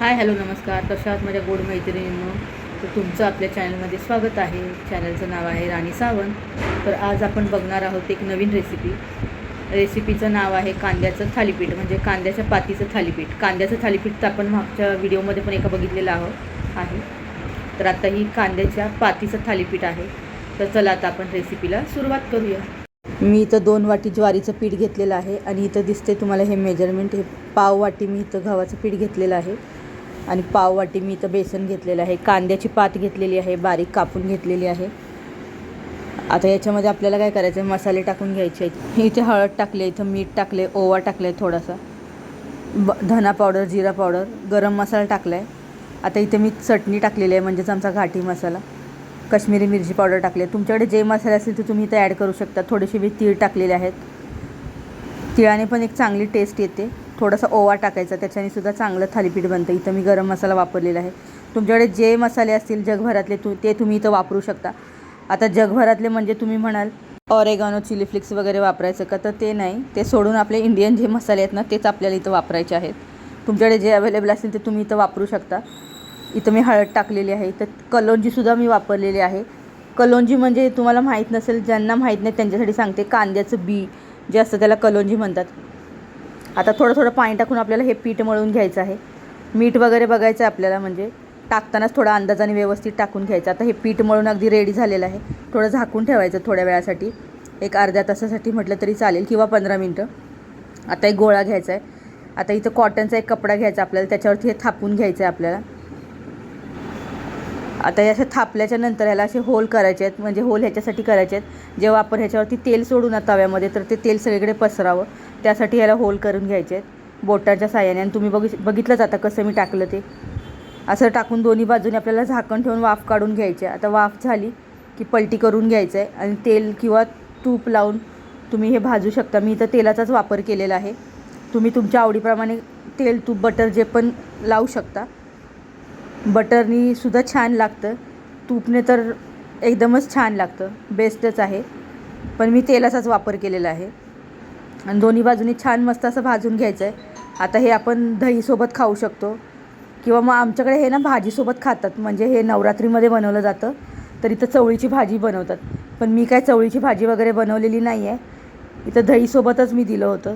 Hi hello नमस्कार. कशा आहात माझ्या गोड मैत्रिणींनो? तर तुमचं आपल्या चॅनलमध्ये स्वागत आहे. चॅनलचं नाव आहे राणी सावंत. तर आज आपण बघणार आहोत एक नवीन रेसिपी रेसिपीचं नाव आहे कांद्याचं थालीपीठ म्हणजे कांद्याच्या पातीचं थालीपीठ. कांद्याचं थालीपीठ तर आपण मागच्या व्हिडिओमध्ये पण एका बघितलेलं आहोत आहे. तर आता ही कांद्याच्या पातीचं थालीपीठ आहे. तर चला आता आपण रेसिपीला सुरुवात करूया. मी इथं दोन वाटी ज्वारीचं पीठ घेतलेलं आहे आणि इथं दिसते तुम्हाला हे मेजरमेंट हे पाव वाटी मी इथं गव्हाचं पीठ घेतलेलं आहे. आणि पाववाटी मी इथं बेसन घेतलेलं आहे कांद्याची पात घेतलेली आहे बारीक कापून घेतलेली आहे. आता याच्यामध्ये आपल्याला काय करायचं आहे मसाले टाकून घ्यायचे आहेत. इथे हळद टाकले इथं मीठ टाकले ओवा टाकला आहे थोडासा. ब धना पावडर जिरा पावडर गरम मसाला टाकला आहे आता इथे मी चटणी टाकलेली आहे म्हणजेच आमचा घाटी मसाला. कश्मीरी मिरची पावडर टाकली आहे. तुमच्याकडे जे मसाले असतील ते तुम्ही इथं ॲड करू शकता. थोडेसे मी तीळ टाकलेले आहेत. तिळाने पण एक चांगली टेस्ट येते. थोडासा ओवा टाकायचा त्याच्याने सुद्धा चांगलं थालीपीठ बनतं. इथं मी गरम मसाला वापरलेला आहे. तुमच्याकडे जे मसाले असतील जगभरातले तू ते तुम्ही इथं वापरू शकता. आता जगभरातले म्हणजे तुम्ही म्हणाल ऑरेगानो चिली फ्लिक्स वगैरे वापरायचं का? तर ते नाही. ते सोडून आपले इंडियन जे मसाले आहेत ना तेच आपल्याला इथं वापरायचे आहेत. तुमच्याकडे जे अवेलेबल असतील ते तुम्ही इथं वापरू शकता. इथं मी हळद टाकलेली आहे. तर कलोंजीसुद्धा मी वापरलेली आहे. कलोंजी म्हणजे तुम्हाला माहीत नसेल ज्यांना माहीत नाही त्यांच्यासाठी सांगते कांद्याचं बी जे असतं त्याला कलोंजी म्हणतात. आता थोडं थोडं पाणी टाकून आपल्याला हे पीठ मळून घ्यायचं आहे. मीठ वगैरे बघायचं आहे आपल्याला म्हणजे. टाकतानाच थोडा अंदाजाने व्यवस्थित टाकून घ्यायचं. आता हे पीठ मळून अगदी रेडी झालेलं आहे. थोडं झाकून ठेवायचं थोड्या वेळासाठी. एक अर्ध्या तासासाठी म्हटलं तरी चालेल किंवा पंधरा मिनटं. आता एक गोळा घ्यायचा आहे. आता इथं कॉटनचा एक कपडा घ्यायचा आपल्याला. त्याच्यावरती हे थापून घ्यायचं आहे आपल्याला. आता या थापल्याच्या नंतर ह्याला असे होल करायचे आहेत म्हणजे होल ह्याच्यासाठी करायचे आहेत. जेव्हा आपण ह्याच्यावरती तेल सोडू ना तव्यामध्ये तर ते तेल सगळीकडे पसरावं. त्यासाठी ह्याला होल करून घ्यायचे आहेत बोटाच्या साह्याने. आणि तुम्ही बघ बघितलंच आता कसं मी टाकलं ते. असं टाकून दोन्ही बाजूने आपल्याला झाकण ठेवून वाफ काढून घ्यायची आहे. आता वाफ झाली की पलटी करून घ्यायचं आहे. आणि तेल किंवा तूप लावून तुम्ही हे भाजू शकता. मी इथं तेलाचाच वापर केलेला आहे. तुम्ही तुमच्या आवडीप्रमाणे तेल तूप बटर जे पण लावू शकता. बटरनी सुद्धा छान लागतं. तूपने तर एकदमच छान लागतं. बेस्टच आहे. पण मी तेलाचाच वापर केलेला आहे. आणि दोन्ही बाजूनी छान मस्त असं भाजून घ्यायचं आहे आता हे आपण दहीसोबत खाऊ शकतो. किंवा मग आमच्याकडे हे ना भाजीसोबत खातात. म्हणजे हे नवरात्रीमध्ये बनवलं जातं. तर इथं चवळीची भाजी बनवतात. पण मी काय चवळीची भाजी वगैरे बनवलेली नाही आहे इथं दहीसोबतच मी दिलं होतं.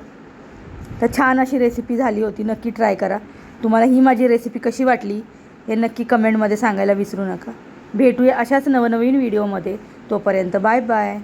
तर छान अशी रेसिपी झाली होती. नक्की ट्राय करा. तुम्हाला ही माझी रेसिपी कशी वाटली? हे नक्की कमेंटमध्ये सांगायला विसरू नका. भेटूया अशाच नवनवीन व्हिडिओमध्ये. तोपर्यंत बाय बाय.